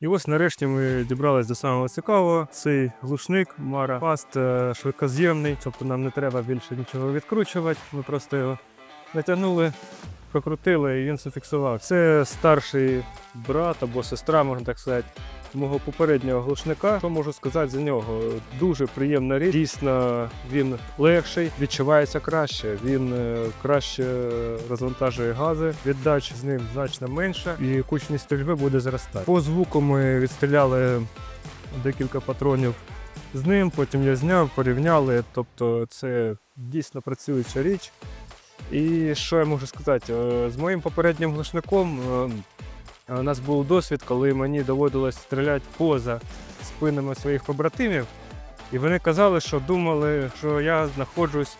І ось нарешті ми дібрались до самого цікавого. Цей глушник Мара Фаст е, швидкоз'ємний, тобто нам не треба більше нічого відкручувати. Ми просто його натягнули, прокрутили і він зафіксував. Це старший брат або сестра, можна так сказати. Мого попереднього глушника, що можу сказати за нього? Дуже приємна річ. Дійсно, він легший, відчувається краще. Він е, краще розвантажує гази. Віддач з ним значно менша, і кучність стрільби буде зростати. По звуку ми відстріляли декілька патронів з ним. Потім я зняв, порівняли. Тобто, це дійсно працююча річ. І що я можу сказати? Е, З моїм попереднім глушником е, у нас був досвід, коли мені доводилось стріляти поза спинами своїх побратимів, і вони казали, що думали, що я знаходжусь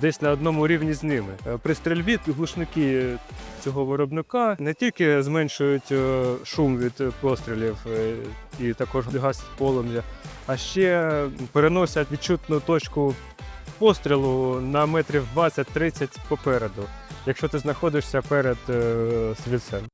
десь на одному рівні з ними. Е, При стрільбі глушники цього виробника не тільки зменшують е, шум від е, пострілів е, і також гасять полум'я, а ще переносять відчутну точку пострілу на метрів 20-30 попереду, якщо ти знаходишся перед е, стрільцем.